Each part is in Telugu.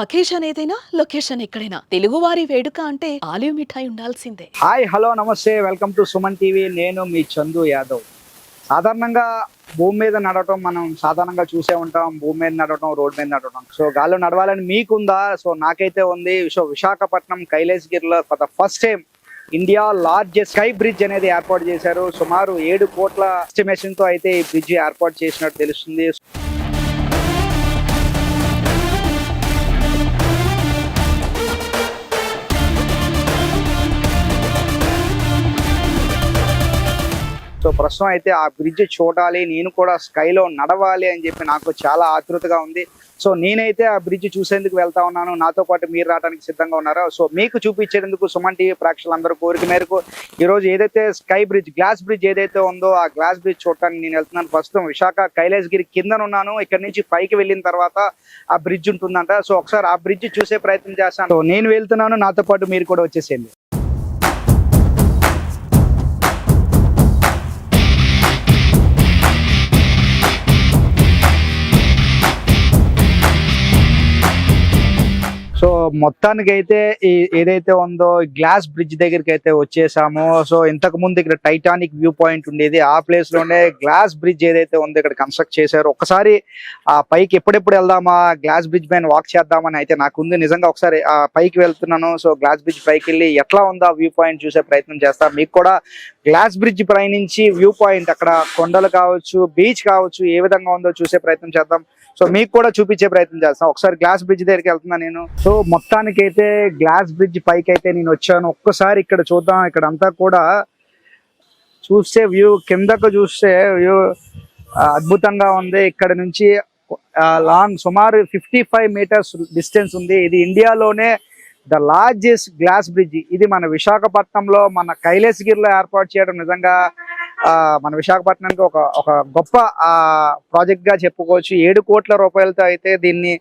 అకేషన్ ఏదైనా లొకేషన్ ఎక్కడైనా. తెలుగువారి వేడుక అంటే ఆలివ్ మిఠాయి ఉండాల్సిందే. హాయ్ హలో నమస్తే. Welcome to Suman TV. నేను మీ చందు యాదవ్. సాధారణంగా భూమి మీద నడవటం మనం సాధారణంగా చూసే ఉంటాం. భూమి మీద నడవటం రోడ్ మీద నడవటం. సో గాల్లో నడవాలని మీకుందా? సో నాకైతే ఉంది. So Visakhapatnam కైలాసగిరిలో for the first time India largest sky bridge అనేది ఏర్పాటు చేశారు. సుమారు ఏడు కోట్ల ఎస్టిమేషన్తో అయితే ఈ బ్రిడ్జ్ ఏర్పాటు చేసినట్టు తెలుస్తుంది. ప్రస్తుతం అయితే ఆ బ్రిడ్జ్ చూడాలి నేను కూడా స్కైలో నడవాలి అని చెప్పి నాకు చాలా ఆతృతగా ఉంది. సో నేనైతే ఆ బ్రిడ్జ్ చూసేందుకు వెళ్తా ఉన్నాను. నాతో పాటు మీరు రావడానికి సిద్ధంగా ఉన్నారు? సో మీకు చూపించేందుకు సుమన్ టీవీ ప్రేక్షకులందరూ కోరిక మేరకు ఈరోజు ఏదైతే స్కై బ్రిడ్జ్ గ్లాస్ బ్రిడ్జ్ ఏదైతే ఉందో ఆ గ్లాస్ బ్రిడ్జ్ చూడటానికి నేను వెళ్తున్నాను. ప్రస్తుతం విశాఖ కైలాసగిరి కింద ఉన్నాను. ఇక్కడ నుంచి పైకి వెళ్ళిన తర్వాత ఆ బ్రిడ్జ్ ఉంటుందంట. సో ఒకసారి ఆ బ్రిడ్జ్ చూసే ప్రయత్నం చేస్తాను. నేను వెళ్తున్నాను. నాతో పాటు మీరు కూడా వచ్చేసేయండి. మొత్తానికి అయితే ఈ ఏదైతే ఉందో గ్లాస్ బ్రిడ్జ్ దగ్గరికి అయితే వచ్చేసాము. సో ఇంతకు ముందు ఇక్కడ టైటానిక్ వ్యూ పాయింట్ ఉండేది. ఆ ప్లేస్లోనే గ్లాస్ బ్రిడ్జ్ ఏదైతే ఉందో ఇక్కడ కన్స్ట్రక్ట్ చేశారు. ఒకసారి ఆ పైకి ఎప్పుడెప్పుడు వెళ్దామా గ్లాస్ బ్రిడ్జ్ పైన వాక్ చేద్దామని అయితే నాకు ఉంది. నిజంగా ఒకసారి ఆ పైకి వెళ్తున్నాను. సో గ్లాస్ బ్రిడ్జ్ పైకి వెళ్ళి ఎట్లా ఉందో ఆ వ్యూ పాయింట్ చూసే ప్రయత్నం చేస్తాను మీకు కూడా గ్లాస్ బ్రిడ్జ్ పై నుంచి వ్యూ పాయింట్ అక్కడ కొండలు కావచ్చు బీచ్ కావచ్చు ఏ విధంగా ఉందో చూసే ప్రయత్నం చేద్దాం. సో మీకు కూడా చూపించే ప్రయత్నం చేస్తాం. ఒకసారి గ్లాస్ బ్రిడ్జ్ దగ్గరికి వెళ్తున్నా నేను. సో మొత్తానికి అయితే గ్లాస్ బ్రిడ్జ్ పైకి అయితే నేను వచ్చాను. ఒక్కసారి ఇక్కడ చూద్దాం. ఇక్కడ అంతా కూడా చూస్తే వ్యూ కిందకు చూస్తే వ్యూ అద్భుతంగా ఉంది. ఇక్కడ నుంచి లాంగ్ సుమారు ఫిఫ్టీ ఫైవ్ మీటర్స్ డిస్టెన్స్ ఉంది. ఇది ఇండియాలోనే ద లార్జెస్ట్ గ్లాస్ బ్రిడ్జ్. ఇది మన విశాఖపట్నంలో మన కైలాసగిరిలో ఏర్పాటు చేయడం నిజంగా మన విశాఖపట్నానికి ఒక ఒక గొప్ప ప్రాజెక్ట్గా చెప్పుకోవచ్చు. ఏడు కోట్ల రూపాయలతో అయితే దీన్ని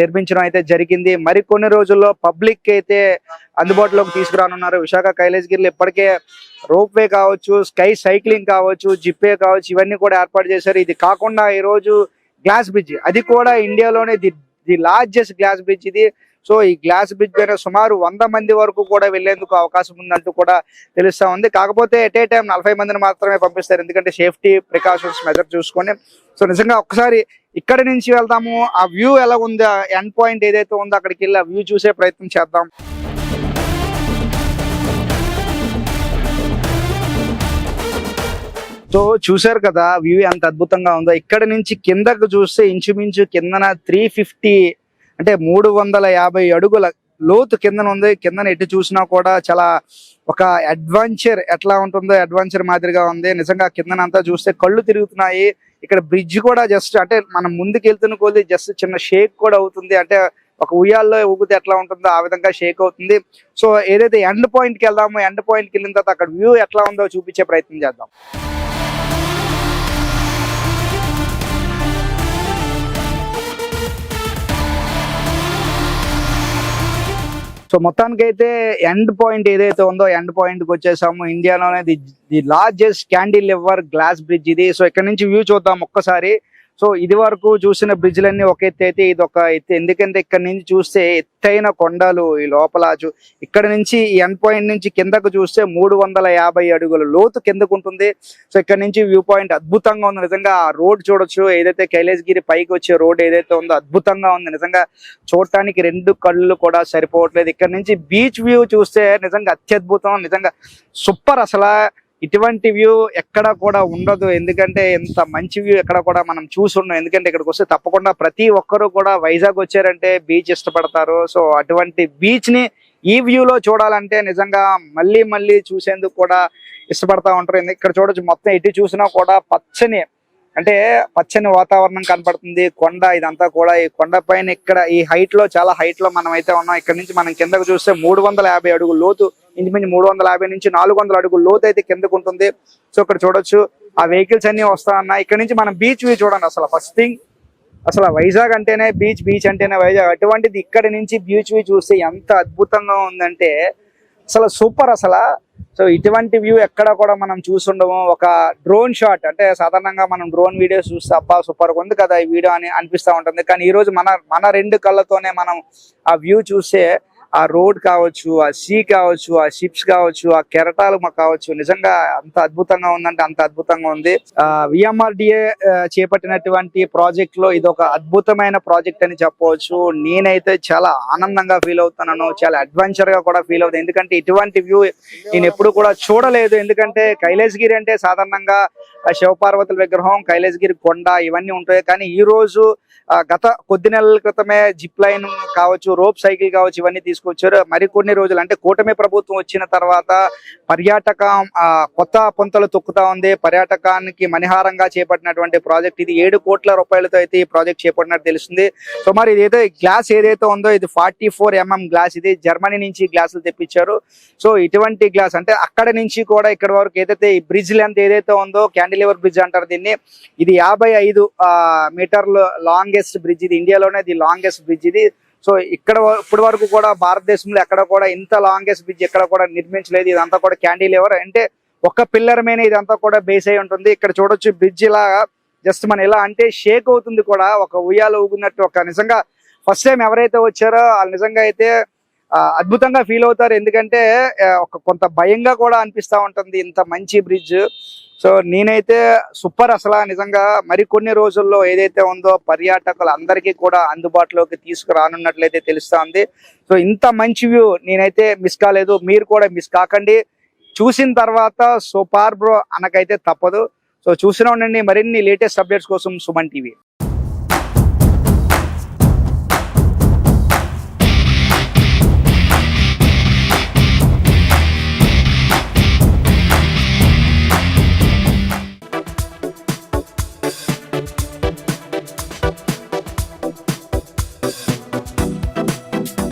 నిర్మించడం అయితే జరిగింది. మరికొన్ని రోజుల్లో పబ్లిక్ అయితే అందుబాటులోకి తీసుకురానున్నారు. విశాఖ కైలాసగిరిలో ఇప్పటికే రోప్ వే కావచ్చు స్కై సైక్లింగ్ కావచ్చు జిప్పే కావచ్చు ఇవన్నీ కూడా ఏర్పాటు చేశారు. ఇది కాకుండా ఈ రోజు గ్లాస్ బ్రిడ్జ్. అది కూడా ఇండియాలోనే the the largest glass bridge ఇది. సో ఈ గ్లాస్ బ్రిడ్జ్ పైన సుమారు వంద మంది వరకు కూడా వెళ్ళేందుకు అవకాశం ఉందంటూ కూడా తెలుస్తా ఉంది. కాకపోతే ఎట్ ఏ టైం నలభై మందిని మాత్రమే పంపిస్తారు. ఎందుకంటే సేఫ్టీ ప్రికాషన్స్ మెజర్ చూసుకొని. సో నిజంగా ఒకసారి ఇక్కడి నుంచి వెళ్దాము. ఆ వ్యూ ఎలా ఉంది? ఎండ్ పాయింట్ ఏదైతే ఉందో అక్కడికి వెళ్ళి ఆ వ్యూ చూసే ప్రయత్నం చేద్దాం. సో చూసారు కదా వ్యూ ఎంత అద్భుతంగా ఉందో. ఇక్కడ నుంచి కిందకు చూస్తే ఇంచుమించు కిందన త్రీ ఫిఫ్టీ అంటే మూడు వందల యాభై అడుగుల లోతు కిందన ఉంది. కిందన ఎటు చూసినా కూడా చాలా ఒక అడ్వెంచర్ ఎట్లా ఉంటుందో అడ్వెంచర్ మాదిరిగా ఉంది. నిజంగా కిందనంతా చూస్తే కళ్ళు తిరుగుతున్నాయి. ఇక్కడ బ్రిడ్జ్ కూడా జస్ట్ అంటే మనం ముందుకు వెళ్తున్న కొద్ది జస్ట్ చిన్న షేక్ కూడా అవుతుంది. అంటే ఒక ఉయ్యాల్లో ఊగితే ఎట్లా ఉంటుందో ఆ విధంగా షేక్ అవుతుంది. సో ఏదైతే ఎండ్ పాయింట్కి వెళ్దామో ఎండ్ పాయింట్కి వెళ్ళిన తర్వాత అక్కడ వ్యూ ఎట్లా ఉందో చూపించే ప్రయత్నం చేద్దాం. సో మొత్తానికి అయితే ఎండ్ పాయింట్ ఏదైతే ఉందో ఎండ్ పాయింట్కి వచ్చేసాము. ఇండియాలోనే the the largest cantilever glass bridge ఇది. సో ఇక్కడ నుంచి వ్యూ చూద్దాం ఒక్కసారి. సో ఇది వరకు చూసిన బ్రిడ్జ్లన్నీ ఒక ఎత్తు అయితే ఇది ఒక ఎత్తు. ఎందుకంటే ఇక్కడ నుంచి చూస్తే ఎత్తైన కొండలు ఈ లోపల ఇక్కడ నుంచి ఈ ఎండ్ పాయింట్ నుంచి కిందకు చూస్తే మూడు వందల యాభై అడుగుల లోతు కిందకు ఉంటుంది. సో ఇక్కడ నుంచి వ్యూ పాయింట్ అద్భుతంగా ఉంది. నిజంగా ఆ రోడ్ చూడొచ్చు. ఏదైతే కైలాసగిరి పైకి వచ్చే రోడ్ ఏదైతే ఉందో అద్భుతంగా ఉంది. నిజంగా చూడటానికి రెండు కళ్ళు కూడా సరిపోవట్లేదు. ఇక్కడ నుంచి బీచ్ వ్యూ చూస్తే నిజంగా అత్యద్భుతం. నిజంగా సూపర్ అసలు. ఇటువంటి వ్యూ ఎక్కడ కూడా ఉండదు. ఎందుకంటే ఇంత మంచి వ్యూ ఎక్కడ కూడా మనం చూసున్నాం ఎందుకంటే ఇక్కడికి వస్తే తప్పకుండా ప్రతి ఒక్కరు కూడా వైజాగ్ వచ్చారంటే బీచ్ ఇష్టపడతారు. సో అటువంటి బీచ్ని ఈ వ్యూ లో చూడాలంటే నిజంగా మళ్ళీ మళ్ళీ చూసేందుకు కూడా ఇష్టపడతా ఉంటారు. ఇక్కడ చూడొచ్చు మొత్తం ఎటు చూసినా కూడా పచ్చని అంటే పచ్చని వాతావరణం కనపడుతుంది కొండ ఇదంతా కూడా ఈ కొండ పైన ఇక్కడ ఈ హైట్లో చాలా హైట్లో మనం అయితే ఉన్నాం. ఇక్కడ నుంచి మనం కిందకు చూస్తే మూడు వందల యాభై లోతు ఇంచుమించు మూడు వందల యాభై నుంచి నాలుగు వందల అడుగులు లోతు అయితే కిందకు ఉంటుంది. సో ఇక్కడ చూడొచ్చు ఆ వెహికల్స్ అన్ని వస్తా ఉన్నాయి. ఇక్కడ నుంచి మనం బీచ్ వ్యూ చూడండి అసలు. ఫస్ట్ థింగ్ అసలు వైజాగ్ అంటేనే బీచ్ బీచ్ అంటేనే వైజాగ్. అటువంటిది ఇక్కడ నుంచి బీచ్ వ్యూ చూస్తే ఎంత అద్భుతంగా ఉందంటే అసలు సూపర్ అసలు. సో ఇటువంటి వ్యూ ఎక్కడ కూడా మనం చూసుండము. ఒక డ్రోన్ షాట్ అంటే సాధారణంగా మనం డ్రోన్ వీడియోస్ చూస్తే అబ్బా సూపర్ ఉంది కదా ఈ వీడియో అని అనిపిస్తా ఉంటుంది. కానీ ఈ రోజు మన మన రెండు కళ్ళతోనే మనం ఆ వ్యూ చూస్తే ఆ రోడ్ కావచ్చు ఆ సీ కావచ్చు ఆ షిప్స్ కావచ్చు ఆ కెరటాలు మాకు కావచ్చు. నిజంగా అంత అద్భుతంగా ఉందంటే అంత అద్భుతంగా ఉంది. విఎంఆర్డిఏ చేపట్టినటువంటి ప్రాజెక్ట్లో ఇది ఒక అద్భుతమైన ప్రాజెక్ట్ అని చెప్పవచ్చు. నేనైతే చాలా ఆనందంగా ఫీల్ అవుతున్నాను. చాలా అడ్వెంచర్గా కూడా ఫీల్ అవుతుంది ఎందుకంటే ఇటువంటి వ్యూ నేను ఎప్పుడు కూడా చూడలేదు. ఎందుకంటే కైలాసగిరి అంటే సాధారణంగా శివపార్వతుల విగ్రహం కైలాసగిరి కొండ ఇవన్నీ ఉంటాయి. కానీ ఈ రోజు ఆ, గత కొద్ది నెలల క్రితమే జిప్ లైన్ కావచ్చు రోప్ సైకిల్ కావచ్చు ఇవన్నీ తీసుకొచ్చారు. మరికొన్ని రోజులు అంటే కూటమి ప్రభుత్వం వచ్చిన తర్వాత పర్యాటకం ఆ, కొత్త పొంతలు తొక్కుతా ఉంది. పర్యాటకానికి మణిహారంగా చేపట్టినటువంటి ప్రాజెక్ట్ ఇది ఏడు కోట్ల రూపాయలతో అయితే ఈ ప్రాజెక్ట్ చేపట్టినట్టు తెలుస్తుంది. సో మరి ఇదైతే గ్లాస్ ఏదైతే ఉందో ఇది ఫార్టీ ఫోర్ ఎంఎం గ్లాస్ ఇది జర్మనీ నుంచి గ్లాసులు తెప్పించారు. సో ఇటువంటి గ్లాస్ అంటే అక్కడ నుంచి కూడా ఇక్కడ వరకు ఏదైతే ఈ బ్రిడ్జ్ లెంత్ ఏదైతే ఉందో క్యాండిలివర్ బ్రిడ్జ్ అంటారు దీన్ని ఇది యాభై ఐదు మీటర్లు లాంగెస్ట్ బ్రిడ్జ్ ఇది. ఇండియాలోనే ఇది లాంగెస్ట్ బ్రిడ్జ్ ఇది. సో ఇక్కడ ఇప్పటి వరకు కూడా భారతదేశంలో ఎక్కడ కూడా ఇంత లాంగెస్ట్ బ్రిడ్జ్ ఎక్కడ కూడా నిర్మించలేదు. ఇదంతా కూడా క్యాండిలివర్ అంటే ఒక్క పిల్లర్ మీద ఇదంతా కూడా బేస్ అయి ఉంటుంది. ఇక్కడ చూడొచ్చు బ్రిడ్జ్ ఇలా జస్ట్ మన ఇలా అంటే షేక్ అవుతుంది కూడా. ఒక ఉయ్యాలు ఊగున్నట్టు ఒక నిజంగా ఫస్ట్ టైం ఎవరైతే వచ్చారో వాళ్ళు నిజంగా అయితే అద్భుతంగా ఫీల్ అవుతారు. ఎందుకంటే ఒక కొంత భయంగా కూడా అనిపిస్తా ఉంటుంది ఇంత మంచి బ్రిడ్జ్ సో నేనైతే సూపర్ అసలు నిజంగా మరికొన్ని రోజుల్లో ఏదైతే ఉందో పర్యాటకులు అందరికీ కూడా అందుబాటులోకి తీసుకురానున్నట్లయితే తెలుస్తుంది. సో ఇంత మంచి వ్యూ నేనైతే మిస్ కాలేదు. మీరు కూడా మిస్ కాకండి. చూసిన తర్వాత సూపర్ బ్రో అనకైతే తప్పదు. సో చూసిన ఉండండి మరిన్ని లేటెస్ట్ అప్డేట్స్ కోసం సుమన్ టీవీ.